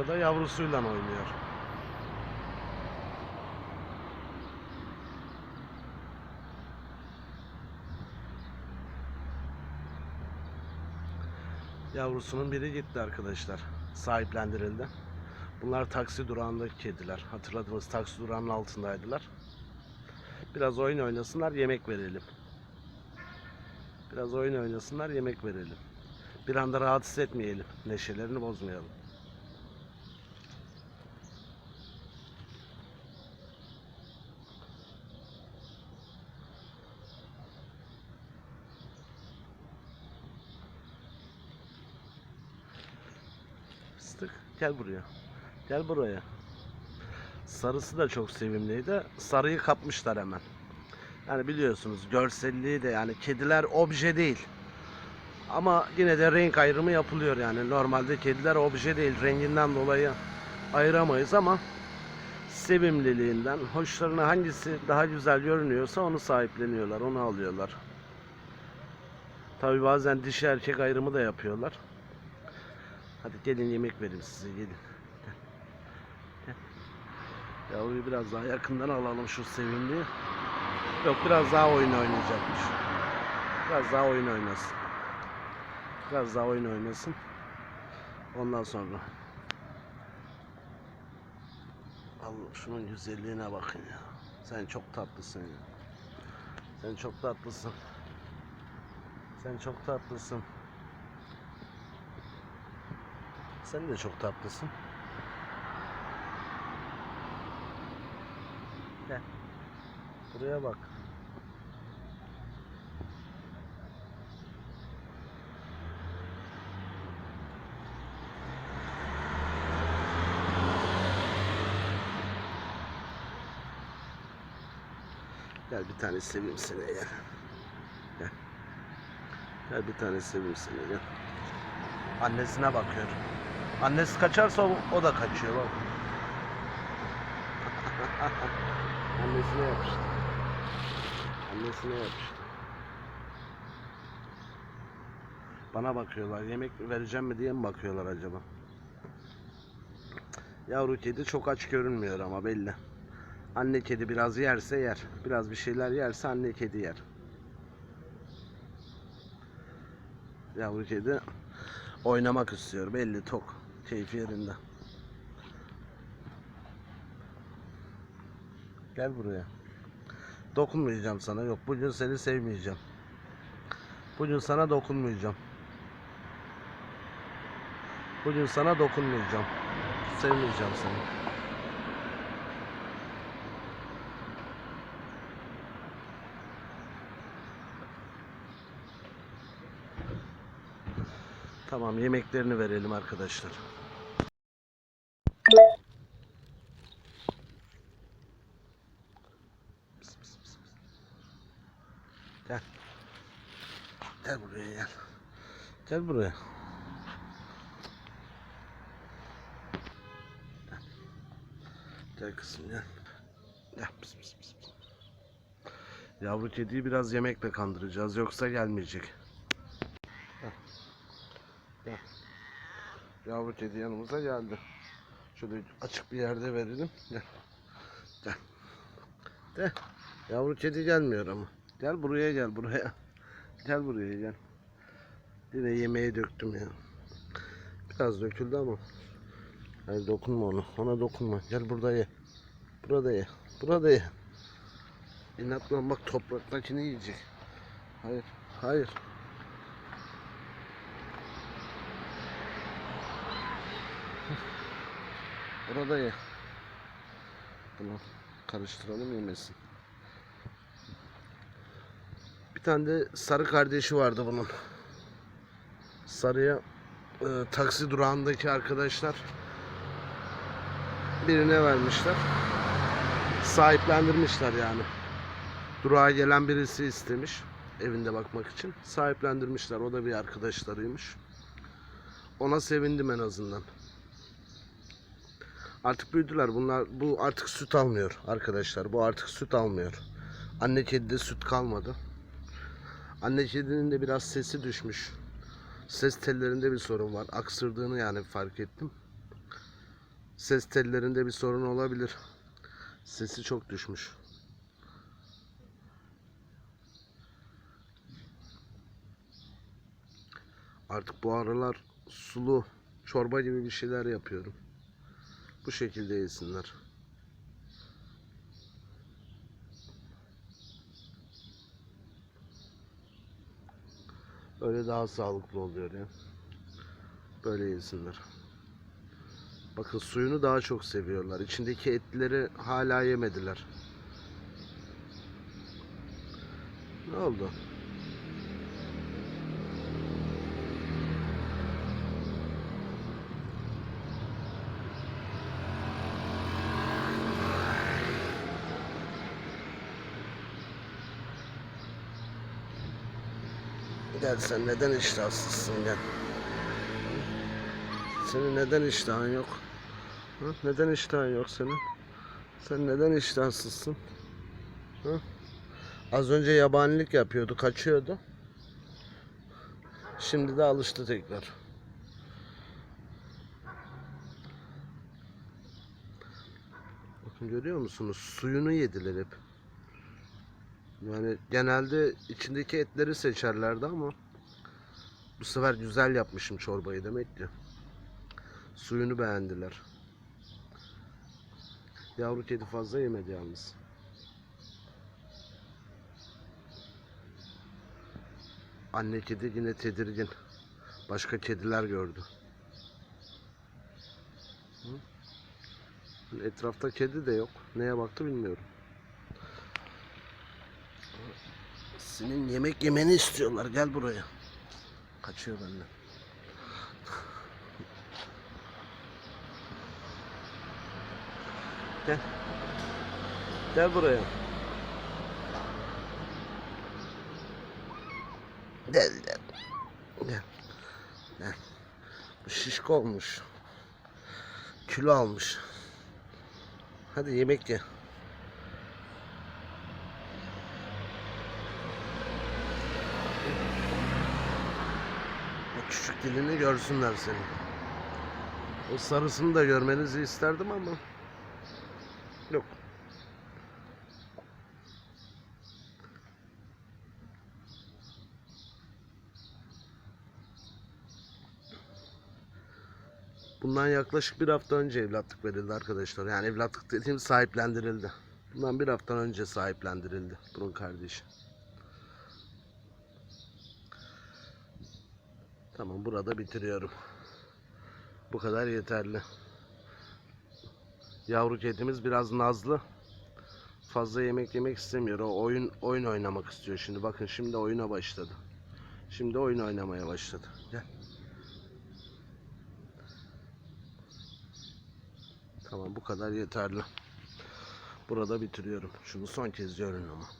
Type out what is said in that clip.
Burada yavrusuyla oynuyor. Yavrusunun biri gitti arkadaşlar. Sahiplendirildi. Bunlar taksi durağındaki kediler. Hatırladığınız taksi durağının altındaydılar. Biraz oyun oynasınlar, yemek verelim. Biraz oyun oynasınlar, yemek verelim. Bir anda rahatsız etmeyelim. Neşelerini bozmayalım. Fıstık gel buraya. Gel buraya. Sarısı da çok sevimliydi. Sarıyı kapmışlar hemen. Yani biliyorsunuz görselliği de yani kediler obje değil. Ama yine de renk ayrımı yapılıyor yani. Normalde kediler obje değil. Renginden dolayı ayıramayız ama sevimliliğinden hoşlarına hangisi daha güzel görünüyorsa onu sahipleniyorlar. Onu alıyorlar. Tabi bazen dişi erkek ayrımı da yapıyorlar. Hadi gelin yemek vereyim size gelin. Gel. Gel. Yavruyu biraz daha yakından alalım şu sevimliyi. Yok biraz daha oyun oynayacakmış. Biraz daha oyun oynasın. Biraz daha oyun oynasın. Ondan sonra. Allah şunun güzelliğine bakın ya. Sen çok tatlısın ya. Sen çok tatlısın. Sen çok tatlısın. Sen de çok tatlısın. Gel. Buraya bak. Gel bir tane seveyim seni gel. Gel. Gel bir tane seveyim seni gel. Annesine bakıyor. Annesi kaçarsa o, o da kaçıyor bak. Annesine yapıştı. Annesine yapıştı. Bana bakıyorlar. Yemek vereceğim mi diye mi bakıyorlar acaba? Yavru kedi çok aç görünmüyor ama belli. Anne kedi biraz yerse yer. Biraz bir şeyler yerse anne kedi yer. Yavru kedi oynamak istiyor. Belli tok. Keyfi yerinde. Gel buraya. Dokunmayacağım sana. Yok bugün seni sevmeyeceğim. Bugün sana dokunmayacağım. Bugün sana dokunmayacağım. Sevmeyeceğim seni. Tamam yemeklerini verelim arkadaşlar. Gel. Gel buraya gel. Gel buraya. Gel. Gel kızım gel. Gel. Pıs, pıs, pıs. Yavru kediyi biraz yemekle kandıracağız yoksa gelmeyecek. Yavru kedi yanımıza geldi. Şöyle açık bir yerde verelim. Gel. Gel. De. Yavru kedi gelmiyor ama. Gel buraya gel buraya. Gel buraya gel. Yine yemeği döktüm ya. Biraz döküldü ama. Hayır dokunma ona. Ona dokunma. Gel burada ye. Burada ye. Burada ye. İnatla bak topraktakini yiyecek. Hayır. Hayır. Burada ye. Bunu karıştıralım yemesin. Bir tane de sarı kardeşi vardı bunun. Sarıya e, taksi durağındaki arkadaşlar birine vermişler. Sahiplendirmişler yani. Durağa gelen birisi istemiş evinde bakmak için. Sahiplendirmişler. O da bir arkadaşlarıymış. Ona sevindim en azından. Artık büyüdüler. Bunlar bu artık süt almıyor arkadaşlar. Bu artık süt almıyor. Anne kedide süt kalmadı. Anne kedinin de biraz sesi düşmüş. Ses tellerinde bir sorun var. Aksırdığını yani fark ettim. Ses tellerinde bir sorun olabilir. Sesi çok düşmüş. Artık bu aralar sulu çorba gibi bir şeyler yapıyorum. Bu şekilde yesinler. Öyle daha sağlıklı oluyor ya. Böyle yesinler. Bakın suyunu daha çok seviyorlar. İçindeki etleri hala yemediler. Ne oldu? Gel neden iştahsızsın gel. Senin neden iştahın yok? Hı? Neden iştahın yok senin? Sen neden iştahsızsın? Hı? Az önce yabanilik yapıyordu, kaçıyordu. Şimdi de alıştı tekrar. Bakın görüyor musunuz? Suyunu yediler hep. Yani genelde içindeki etleri seçerlerdi ama bu sefer güzel yapmışım çorbayı demek ki. Suyunu beğendiler. Yavru kedi fazla yemedi yalnız. Anne kedi yine tedirgin. Başka kediler gördü. Etrafta kedi de yok. Neye baktı bilmiyorum. Senin yemek yemeni istiyorlar. Gel buraya. Kaçıyor benden. Gel. Gel buraya. Gel gel. Gel. Gel. Bu şişko olmuş. Kilo almış. Hadi yemek ye. O küçük dilini görsünler seni. O sarısını da görmenizi isterdim ama yok. Bundan yaklaşık bir hafta önce evlatlık verildi arkadaşlar. Yani evlatlık dediğim sahiplendirildi. Bundan bir hafta önce sahiplendirildi bunun kardeşi. Tamam burada bitiriyorum. Bu kadar yeterli. Yavru kedimiz biraz nazlı. Fazla yemek yemek istemiyor. O oyun oyun oynamak istiyor şimdi. Bakın şimdi oyuna başladı. Şimdi oyun oynamaya başladı. Gel. Tamam bu kadar yeterli. Burada bitiriyorum. Şunu son kez görün ama.